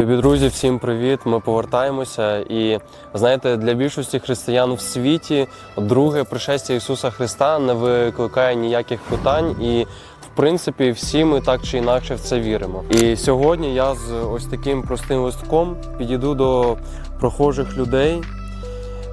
Любі друзі, всім привіт! Ми повертаємося. І знаєте, для більшості християн в світі друге пришестя Ісуса Христа не викликає ніяких питань, і в принципі всі ми так чи інакше в це віримо. І сьогодні я з ось таким простим листком підійду до прохожих людей.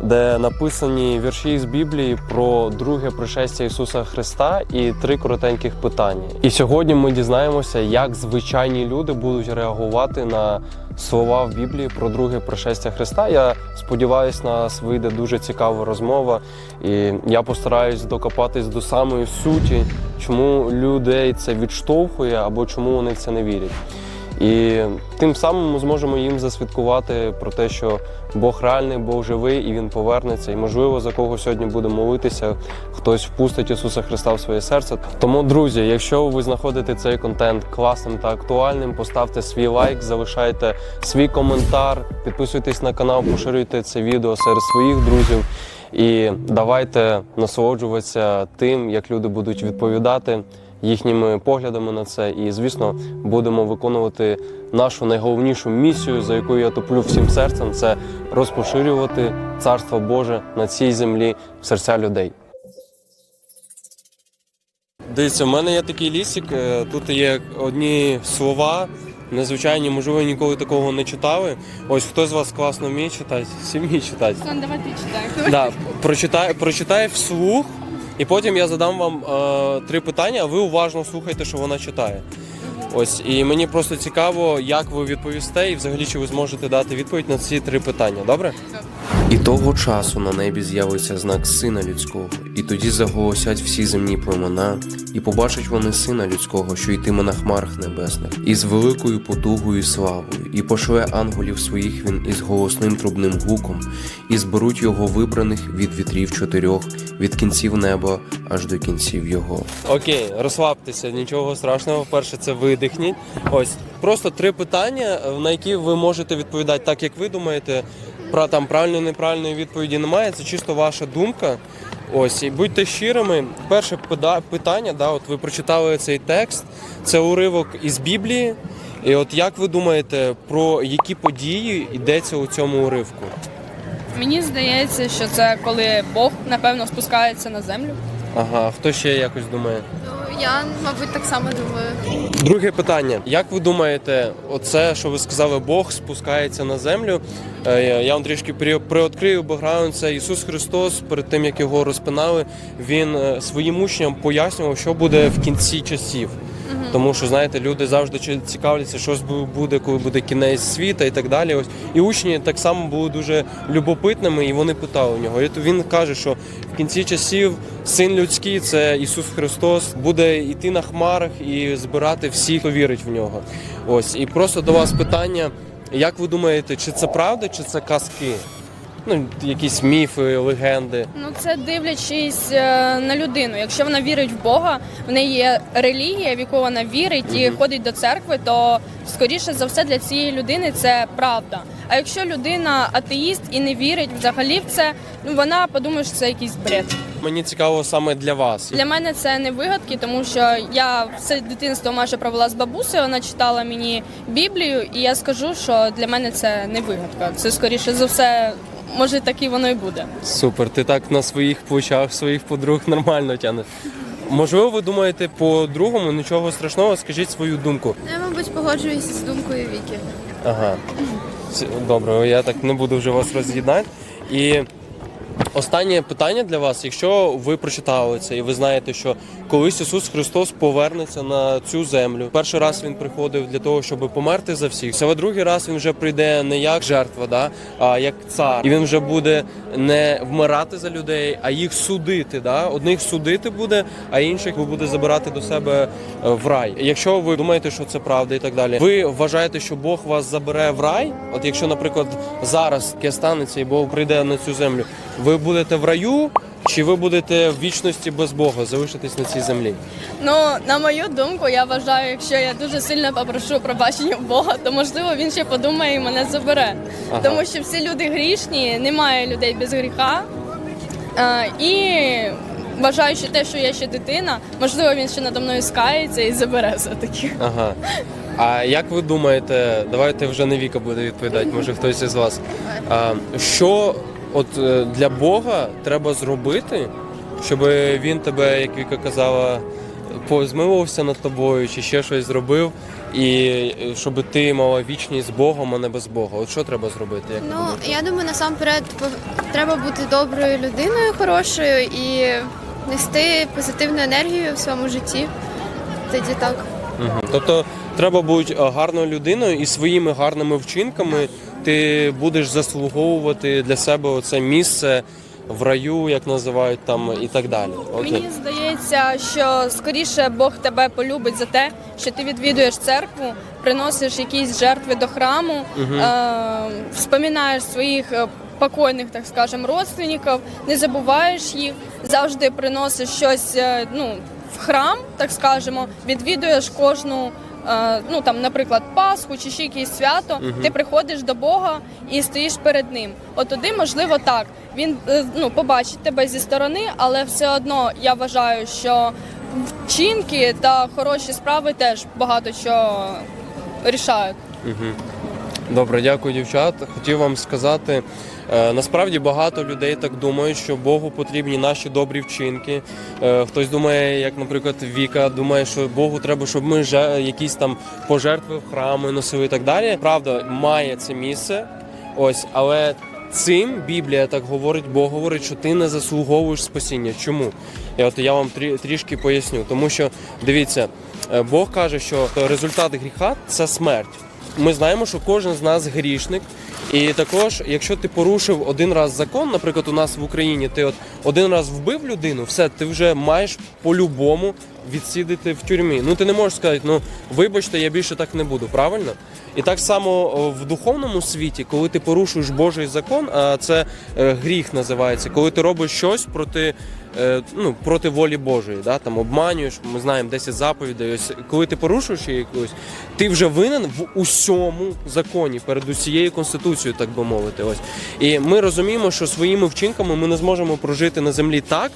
Де написані вірші з Біблії про друге пришестя Ісуса Христа і три коротеньких питання. І сьогодні ми дізнаємося, як звичайні люди будуть реагувати на слова в Біблії про друге пришестя Христа. Я сподіваюся, нас вийде дуже цікава розмова, і я постараюсь докопатись до самої суті, чому людей це відштовхує або чому вони в це не вірять. І тим самим ми зможемо їм засвідкувати про те, що Бог реальний, Бог живий і Він повернеться. І можливо за кого сьогодні буде молитися, хтось впустить Ісуса Христа в своє серце. Тому, друзі, якщо ви знаходите цей контент класним та актуальним, поставте свій лайк, залишайте свій коментар, підписуйтесь на канал, поширюйте це відео серед своїх друзів. І давайте насолоджуватися тим, як люди будуть відповідати їхніми поглядами на це. І, звісно, будемо виконувати нашу найголовнішу місію, за якою я топлю всім серцем, це розпоширювати царство Боже на цій землі в серця людей. Дивіться, в мене є такий лісик. е, Тут є одні слова. Незвичайні, можливо, ніколи такого не читали. Ось хто з вас класно вміє читати? Всі вміють читати. Сон, давай ти читай. Да, прочитай, прочитай вслух, і потім я задам вам е, три питання, а ви уважно слухайте, що вона читає. Ось, і мені просто цікаво, як ви відповісте, і взагалі чи ви зможете дати відповідь на ці три питання. Добре? І того часу на небі з'явиться знак сина людського, і тоді заголосять всі земні племена, і побачать вони сина людського, що йтиме на хмарах небесних, і з великою потугою і славою, і пошле ангелів своїх він із голосним трубним гуком, і зберуть його вибраних від вітрів чотирьох, від кінців неба аж до кінців його. Окей, розслабтеся, нічого страшного. Перше це видихніть. Ось просто три питання, на які ви можете відповідати так, як ви думаєте. Про там правильної неправильної відповіді немає. Це чисто ваша думка. Ось і будьте щирими. Перше пита- питання, да, от ви прочитали цей текст. Це уривок із Біблії. І от як ви думаєте, про які події йдеться у цьому уривку? Мені здається, що це коли Бог напевно спускається на землю. Ага, хто ще якось думає? Ну, Я, мабуть, так само думаю. Друге питання. Як ви думаєте, оце, що ви сказали, Бог спускається на землю? Е, Я вам трішки при- приоткрию бекграунд. Це Ісус Христос, перед тим як його розпинали, він е, своїм учням пояснював, що буде в кінці часів. Тому що знаєте, люди завжди цікавляться, що буде, коли буде кінець світа і так далі. Ось і учні так само були дуже любопитними, і вони питали у нього. І він каже, що в кінці часів син людський, це Ісус Христос, буде йти на хмарах і збирати всіх, хто вірить в нього. Ось і просто до вас питання: як ви думаєте, чи це правда, чи це казки? Ну, якісь міфи, легенди. Ну це дивлячись е, на людину. Якщо вона вірить в Бога, в неї є релігія, в яку вона вірить і ходить до церкви, то скоріше за все для цієї людини це правда. А якщо людина атеїст і не вірить взагалі в це, ну вона подумає, що це якийсь бред. Мені цікаво саме для вас. Для мене це не вигадки, тому що я все дитинство майже провела з бабусею. Вона читала мені Біблію, і я скажу, що для мене це не вигадка. Це скоріше за все, може так і воно і буде. Супер, ти так на своїх плечах, своїх подруг нормально тянеш. Можливо, ви думаєте по-другому, нічого страшного, скажіть свою думку. Ну, Я, мабуть, погоджуюся з думкою Віки. Ага. Добре, я так не буду вже вас роз'єднати. І останнє питання для вас: якщо ви прочитали це і ви знаєте, що колись Ісус Христос повернеться на цю землю. Перший раз він приходив для того, щоб померти за всіх. Це другий раз він вже прийде не як жертва, да, а як цар. І він вже буде не вмирати за людей, а їх судити. Да? Одних судити буде, а інших ви буде забирати до себе е, в рай. Якщо ви думаєте, що це правда і так далі, ви вважаєте, що Бог вас забере в рай? От якщо, наприклад, зараз таке станеться і Бог прийде на цю землю, ви будете в раю? Чи ви будете в вічності без Бога залишитись на цій землі? Ну, на мою думку, я вважаю, якщо я дуже сильно попрошу пробачення в Бога, то можливо він ще подумає і мене забере. Ага. Тому що всі люди грішні, немає людей без гріха. Е, і вважаю, що те, що я ще дитина, можливо, він ще надо мною скається і забере все-таки. Ага. А як ви думаєте, давайте вже не Віка буде відповідати, може хтось із вас. А, що от е, для Бога треба зробити, щоб він тебе, як Віка казала, позмилувався над тобою чи ще щось зробив, і е, щоб ти мала вічність з Богом, а не без Бога? От що треба зробити? Як Ну, думаєте? я думаю, насамперед треба бути доброю людиною, хорошою і нести позитивну енергію в своєму житті. Тоді так. Мгм. Тобто треба бути е, гарною людиною і своїми гарними вчинками ти будеш заслуговувати для себе це місце в раю, як називають там, і так далі. Окей. Мені здається, що скоріше Бог тебе полюбить за те, що ти відвідуєш церкву, приносиш якісь жертви до храму, е- вспоминаєш своїх е, покойних, так скажемо, родственників, не забуваєш їх, завжди приносиш щось е, ну, в храм, так скажемо, відвідуєш кожну. Е, Ну там, наприклад, Пасху чи ще якесь свято, ти приходиш до Бога і стоїш перед ним. От тоді, можливо, так. Він е, ну побачить тебе зі сторони, але все одно я вважаю, що вчинки та хороші справи теж багато що рішають. Добре, дякую, дівчат. Хотів вам сказати, насправді багато людей так думають, що Богу потрібні наші добрі вчинки. Е, хтось думає, як, наприклад, Віка думає, що Богу треба, щоб ми якісь там пожертви в храми носили і так далі. Правда, має це місце. Ось, але цим Біблія так говорить, Бог говорить, що ти не заслуговуєш спасіння. Чому? І от я вам трі- трішки поясню. Тому що дивіться, е, Бог каже, що результат гріха це смерть. Ми знаємо, що кожен з нас грішник. І також, якщо ти порушив один раз закон, наприклад, у нас в Україні ти от один раз вбив людину, все, ти вже маєш по-любому відсідити в тюрмі. Ну ти не можеш сказати, ну вибачте, я більше так не буду, правильно? І так само в духовному світі, коли ти порушуєш Божий закон, а це е, гріх називається, коли ти робиш щось проти, е, ну, проти волі Божої, да? там обманюєш, ми знаємо 10 заповідей. Ось коли ти порушуєш її якусь, ти вже винен в усьому законі, перед усією конституцією, так би мовити. Ось. І ми розуміємо, що своїми вчинками ми не зможемо прожити на землі так,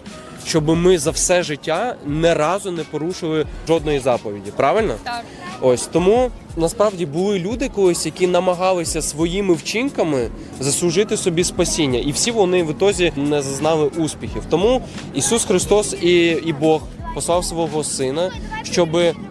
щоб ми за все життя не разу не порушили жодної заповіді. Правильно? Так. Ось тому насправді були люди колись, які намагалися своїми вчинками заслужити собі спасіння, і всі вони в ітозі не зазнали успіхів. Тому Ісус Христос і, і Бог послав свого сина, щоб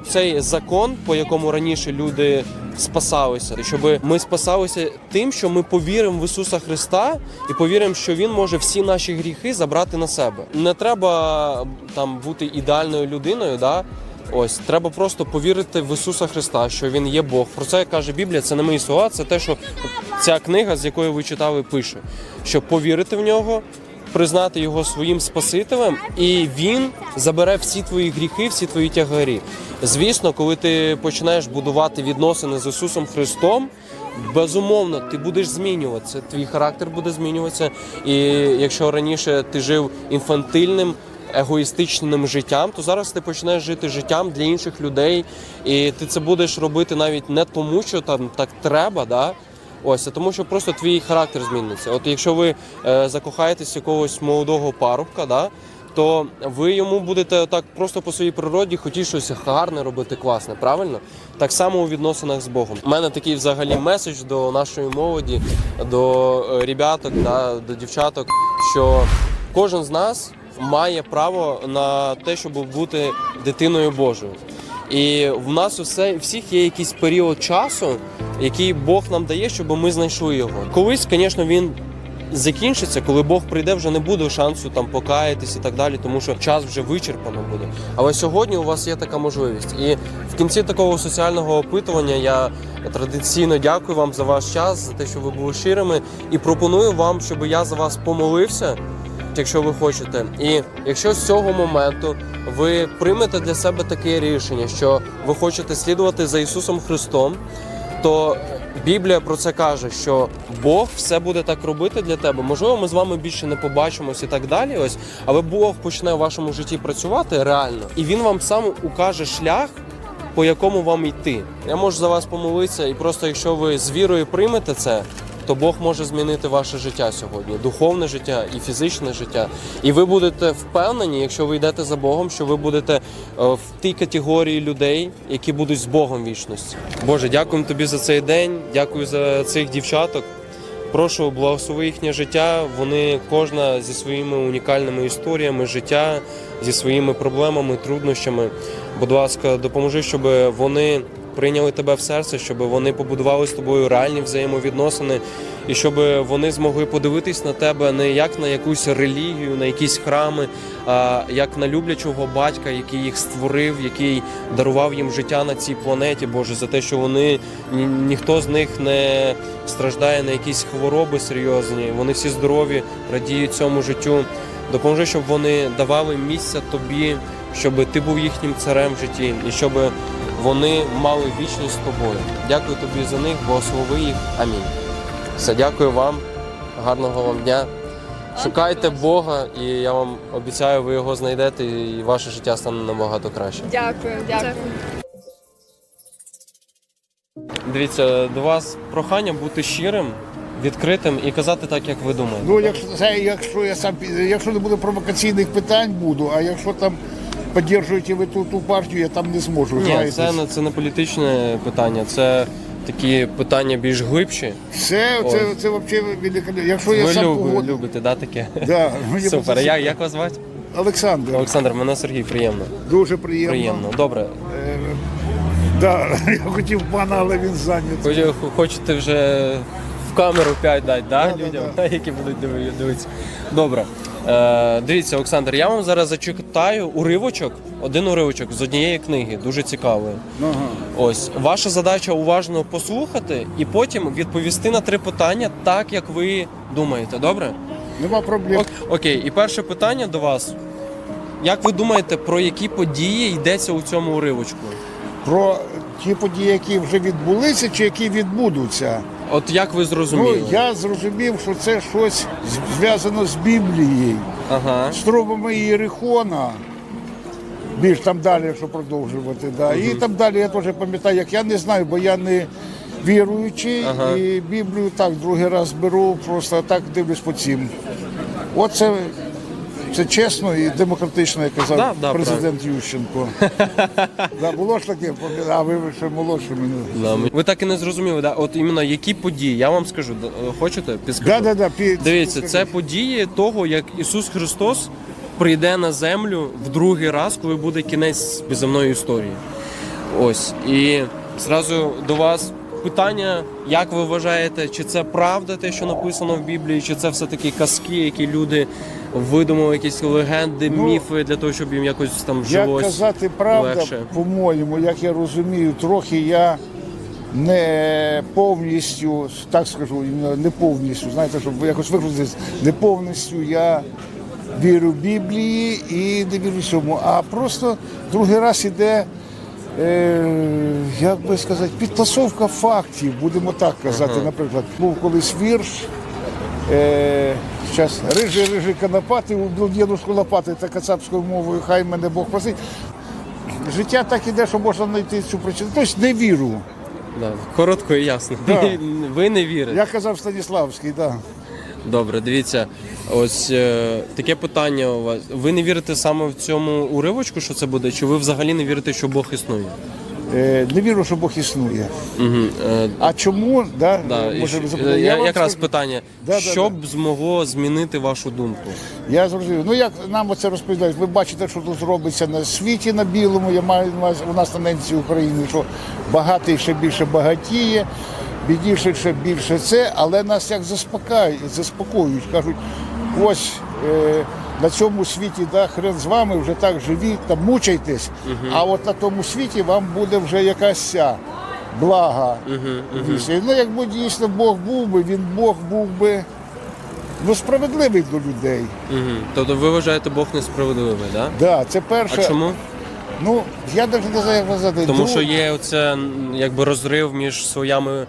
цей закон, по якому раніше люди спасалися, щоб ми спасалися тим, що ми повіримо в Ісуса Христа і повіримо, що Він може всі наші гріхи забрати на себе. Не треба там бути ідеальною людиною, да. Ось треба просто повірити в Ісуса Христа, що Він є Бог. Про це каже Біблія, це не мої слова, це те, що ця книга, з якої ви читали, пише. Щоб повірити в нього, признати його своїм Спасителем, і він забере всі твої гріхи, всі твої тягарі. Звісно, коли ти починаєш будувати відносини з Ісусом Христом. Безумовно, ти будеш змінюватися, твій характер буде змінюватися. І якщо раніше ти жив інфантильним, егоїстичним життям, то зараз ти починаєш жити життям для інших людей, і ти це будеш робити навіть не тому, що там так треба, да. Ось, а тому що просто твій характер зміниться. От якщо ви е, закохаєтесь якогось молодого парубка, да, то ви йому будете так просто по своїй природі хотіти щось гарне робити, класне, правильно? Так само у відносинах з Богом. У мене такий взагалі меседж до нашої молоді, до е, ребяток, да, до дівчаток, що кожен з нас має право на те, щоб бути дитиною Божою. І в нас усе всіх є якийсь період часу, який Бог нам дає, щоб ми знайшли його. Колись, звісно, він закінчиться, коли Бог прийде, вже не буде шансу там покаятись і так далі, тому що час вже вичерпано буде. Але сьогодні у вас є така можливість. І в кінці такого соціального опитування я традиційно дякую вам за ваш час, за те, що ви були щирими, і пропоную вам, щоб я за вас помолився якщо ви хочете. І якщо з цього моменту ви приймете для себе таке рішення, що ви хочете слідувати за Ісусом Христом, то Біблія про це каже, що Бог все буде так робити для тебе. Можливо, ми з вами більше не побачимось і так далі. Ось, але Бог почне в вашому житті працювати реально, і він вам сам укаже шлях. По якому вам йти, я можу за вас помолитися, і просто якщо ви з вірою приймете це, то Бог може змінити ваше життя сьогодні, духовне життя і фізичне життя. І ви будете впевнені, якщо ви йдете за Богом, що ви будете е, в тій категорії людей, які будуть з Богом вічності. Боже, дякуємо тобі за цей день, дякую за цих дівчаток. Прошу, благослови їхнє життя. Вони кожна зі своїми унікальними історіями життя, зі своїми проблемами, труднощами. Будь ласка, допоможи, щоб вони прийняли тебе в серце, щоб вони побудували з тобою реальні взаємовідносини, і щоб вони змогли подивитись на тебе не як на якусь релігію, на якісь храми, а як на люблячого батька, який їх створив, який дарував їм життя на цій планеті. Боже, за те, що вони ні, ніхто з них не страждає на якісь хвороби серйозні. Вони всі здорові, радіють цьому життю. Допоможи, щоб вони давали місця тобі, щоб ти був їхнім царем в житті, і щоб вони мали вічність з тобою. Дякую тобі за них, благослови їх. Амінь. Все, дякую вам, гарного вам дня. Шукайте Бога, і я вам обіцяю, ви його знайдете, і ваше життя стане набагато краще. Дякую, дякую. Дивіться, до вас прохання бути щирим, відкритим і казати так, як ви думаєте. Ну, якщо це якщо я сам якщо не буде провокаційних питань, буду, а якщо там підтримуєте ви ту, ту партію, я там не зможу. Ні, знаєте. це не це не політичне питання, це такі питання більш глибші. Це, Ой. це, це, взагалі великолепно. Якщо я Ви сам люб- погоджу- любите, да, таке? Да, Супер. це- Як, як вас звати? Олександр, Олександр, мене Сергій, приємно. дуже приємно. Приємно. Добре. Е, да, я хотів пана, але він зайнятий. Хочете вже в камеру 5 дати, да, Да, да, людям, да. які будуть дивитися. Добре. Е, дивіться, Олександр, я вам зараз зачитаю уривочок, один уривочок з однієї книги, дуже цікавої. Ага. Ось ваша задача уважно послухати і потім відповісти на три питання так, як ви думаєте. Добре? Нема проблем. Ок- Окей, і перше питання до вас. Як ви думаєте, про які події йдеться у цьому уривочку? Про ті події, які вже відбулися, чи які відбудуться. От як ви зрозуміли? Ну, я зрозумів, що це щось зв'язано з Біблією. Ага. з трубами Єрихона. Більш там далі, якщо продовжувати. Да. І там далі я теж пам'ятаю, як я не знаю, бо я не віруючий Ага. і Біблію так другий раз беру, просто так дивлюсь по цім. Оце це чесно і демократично, як казав Да, да, президент Ющенко. да, було ж таке, а ви ще молодші мене. Да, Ви так і не зрозуміли, да? от іменно які події? Я вам скажу, хочете? Підскажу. Да, да, да, пі- Дивіться, це події того, як Ісус Христос прийде на землю в другий раз, коли буде кінець безземної історії. Ось. І зразу до вас питання, як ви вважаєте, чи це правда те, що написано в Біблії, чи це все-таки казки, які люди видумали, якісь легенди, Ну, міфи для того, щоб їм якось там Як казати правда, по-моєму, як я розумію, трохи я не повністю, так скажу, не повністю, знаєте, щоб якось викрутитись, не повністю я вірю в Біблії і не вірю цьому, а просто другий раз іде. Е, як би сказати, підтасовка фактів, будемо так казати. Наприклад, був колись вірш. Е, Зараз рижий рижий конопатий, убив дідушку лопати та кацапською мовою, хай мене Бог просить. Життя так іде, що можна знайти цю причину. Тобто не вірю. Да. Коротко і ясно. Да. Ви не вірите. Я казав Станіславський, так. Да. Добре, дивіться, ось е, таке питання у вас. Ви не вірите саме в цьому уривочку, що це буде, чи ви взагалі не вірите, що Бог існує? Е, не вірю, що Бог існує. Угу. А чому? Да, да, може, е, я, вам якраз скажу. питання, Да, да, що б змогло змінити вашу думку? Я зрозумів. Ну як нам оце розповідають, ви бачите, що тут робиться на світі на білому. Я маю на у нас тенденція України, що багатий ще більше багатіє, бідніше ще більше це, але нас як заспокають, заспокоюють, кажуть, ось. Е, на цьому світі да, хрен з вами вже так живіть, там мучайтесь, а от на тому світі вам буде вже якась ця блага. вість. Ну, якби дійсно Бог був би, він Бог був би ну, справедливий до людей. Угу. Тобто ви вважаєте Бог несправедливий, да? Да, це перше. А чому? Ну, я навіть не знаю, як сказати. Тому що є оце якби розрив між слоями е,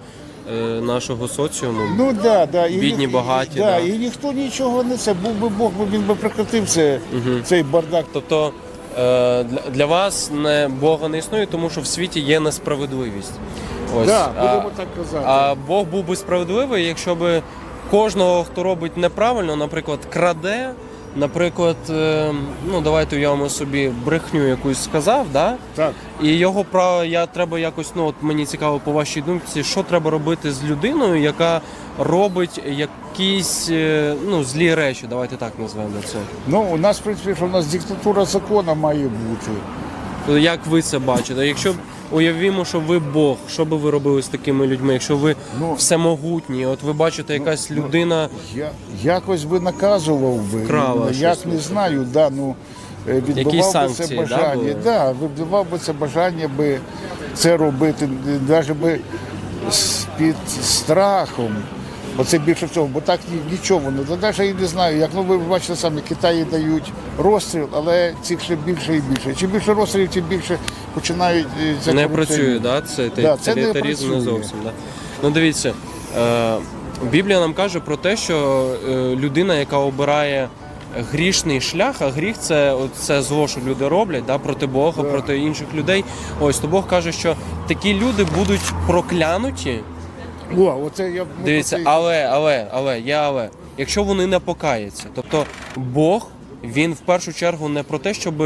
нашого соціуму. Ну, да, да. І Бідні, ні- багаті, Да, да. І ніхто нічого не це. Був би Бог, би він би прекратив це, цей бардак. Тобто е, для, для вас не Бога не існує, тому що в світі є несправедливість. Ось Да, а, будемо так казати. а Бог був би справедливий, якщо би кожного, хто робить неправильно, наприклад, краде, наприклад, е, ну давайте уявимо собі брехню якусь сказав, да? Так. І його право, я треба якось, ну от мені цікаво по вашій думці, що треба робити з людиною, яка робить якісь е, ну, злі речі, давайте так назвемо це. Ну, у нас, в принципі, що у нас диктатура закону має бути. Як ви це бачите? Якщо уявімо, що ви Бог, що би ви робили з такими людьми? Якщо ви Ну, всемогутні, от ви бачите, якась людина. Я якось би наказував би. Крала Ну, щось Як там. не знаю, да, ну е, санкції, би це бажання. Да, Да, відбивав би це бажання би це робити, навіть би під страхом. Оце більше всього, бо так нічого не навіть я не знаю, як ну ви бачите самі, Китаї дають розстріл, але цих ще більше і більше. Чим більше розстрілів, тим більше починають е, не працює, да? це Да, це не теритарізм не, зовсім. Да? Ну дивіться, е, Біблія нам каже про те, що е, людина, яка обирає грішний шлях, а гріх це це зло, що люди роблять да, проти Бога, проти інших людей. Ось то Бог каже, що такі люди будуть проклянуті. О, оце я Дивіться, але, але, але, я але. Якщо вони не покаяться, тобто Бог, він в першу чергу не про те, щоб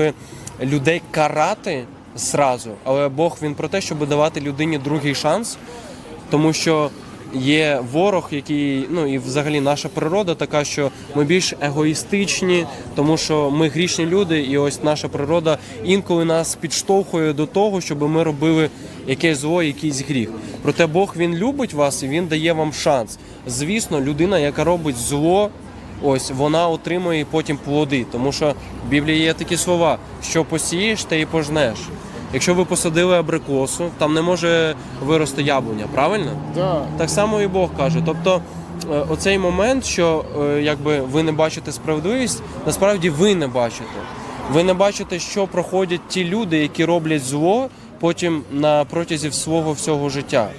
людей карати зразу, але Бог він про те, щоб давати людині другий шанс, тому що є ворог, який, ну і взагалі наша природа така, що ми більш егоїстичні, тому що ми грішні люди, і ось наша природа інколи нас підштовхує до того, щоб ми робили якесь зло, якийсь гріх. Проте Бог він любить вас і він дає вам шанс. Звісно, людина, яка робить зло. Ось вона отримує потім плоди, тому що в Біблії є такі слова: що посієш, те і пожнеш. Якщо ви посадили абрикосу, там не може вирости яблуня, правильно? Да. Так само і Бог каже. Тобто, е, оцей момент, що е, якби ви не бачите справедливість, насправді ви не бачите. Ви не бачите, що проходять ті люди, які роблять зло потім на протязі свого всього життя.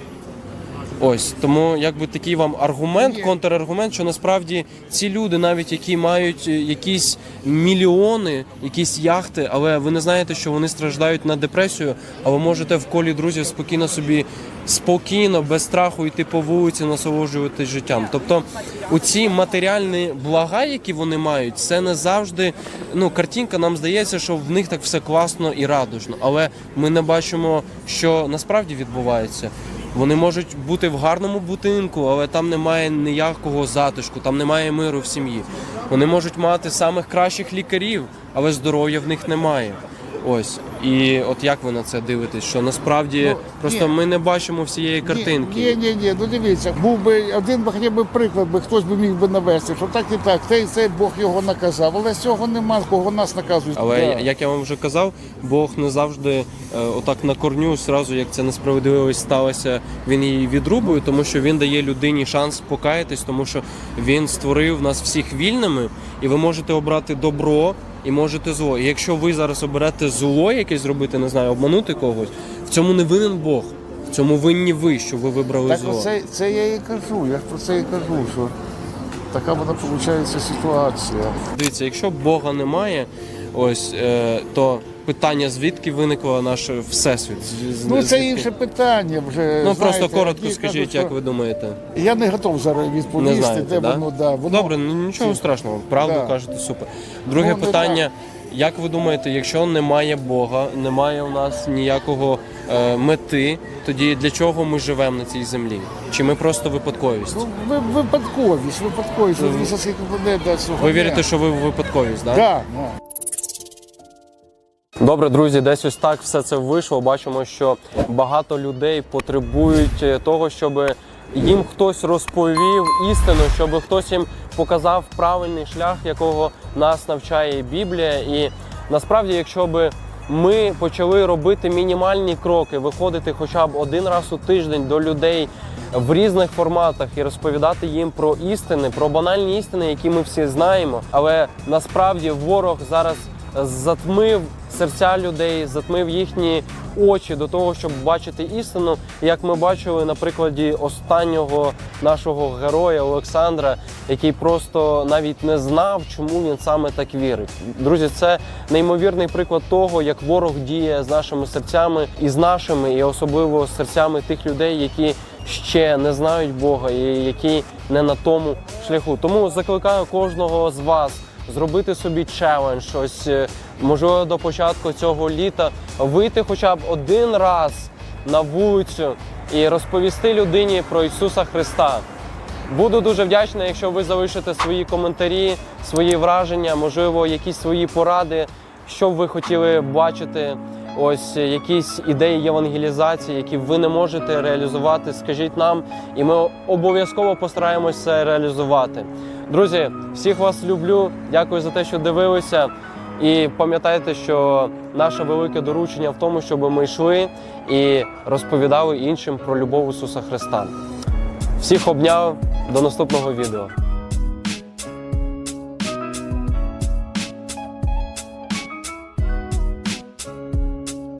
Ось тому, якби такий вам аргумент, контраргумент, що насправді ці люди, навіть які мають е, якісь мільйони, якісь яхти, але ви не знаєте, що вони страждають на депресію, а ви можете в колі друзів спокійно собі спокійно, без страху йти по вулиці, насолоджуватись життям. Тобто, у ці матеріальні блага, які вони мають, це не завжди. Ну, картинка нам здається, що в них так все класно і радужно, але ми не бачимо, що насправді відбувається. Вони можуть бути в гарному будинку, але там немає ніякого затишку, там немає миру в сім'ї. Вони можуть мати самих кращих лікарів, але здоров'я в них немає. Ось і от як ви на це дивитесь? Що насправді Ну, просто ні. ми не бачимо всієї картинки. Ні, ні, ні, ну дивіться, був би один би хоча б приклад, би хтось би міг би навести, що так і так, цей, цей Бог його наказав, але цього нема, кого нас наказують. Але Да. як я вам вже казав, Бог не завжди е, отак на корню, зразу як це несправедливість сталося, він її відрубує, тому що він дає людині шанс покаятись, тому що він створив нас всіх вільними, і ви можете обрати добро і можете зло. І якщо ви зараз оберете зло якесь зробити, не знаю, обманути когось, в цьому не винен Бог. В цьому винні ви, що ви вибрали Так зло. Це, це я і кажу, я ж про це і кажу, що така вона виходить ситуація. Дивіться, якщо Бога немає, ось е, то питання звідки виникло наш всесвіт? З- Ну це звідки? інше питання вже. Ну знаєте, просто коротко скажіть, кажуть, як що- ви думаєте? Я не готов зараз Не відповісти, знаєте, де да? воно, да, воно... Добре, ну нічого страшного. Правду Да. кажете, супер. Друге Ну, не питання. Як ви думаєте, якщо немає Бога, немає у нас ніякого е, мети, тоді для чого ми живемо на цій землі? Чи ми просто випадковість? Ну, ви- випадковість, випадковість. Ви дивіться, скільки планет да, цього Ви вірите, що ви випадковість, так? Да, да. Добре, друзі, десь ось так все це вийшло. Бачимо, що багато людей потребують е, того, щоб їм хтось розповів істину, щоб хтось їм показав правильний шлях, якого нас навчає Біблія. І насправді, якщо би ми почали робити мінімальні кроки, виходити хоча б один раз у тиждень до людей в різних форматах і розповідати їм про істини, про банальні істини, які ми всі знаємо. Але насправді ворог зараз затмив серця людей, затмив їхні очі до того, щоб бачити істину. Як ми бачили на прикладі останнього нашого героя Олександра, який просто навіть не знав, чому він саме так вірить. Друзі, це неймовірний приклад того, як ворог діє з нашими серцями і з нашими, і особливо з серцями тих людей, які ще не знають Бога і які не на тому шляху. Тому закликаю кожного з вас зробити собі челендж, ось е, можливо до початку цього літа вийти хоча б один раз на вулицю і розповісти людині про Ісуса Христа. Буду дуже вдячний, якщо ви залишите свої коментарі, свої враження, можливо, якісь свої поради, що б ви хотіли бачити. Ось е, якісь ідеї євангелізації, які ви не можете реалізувати, скажіть нам, і ми обов'язково постараємось це реалізувати. Друзі, всіх вас люблю. Дякую за те, що дивилися. І пам'ятайте, що наше велике доручення в тому, щоб ми йшли і розповідали іншим про любов Ісуса Христа. Всіх обняв до наступного відео.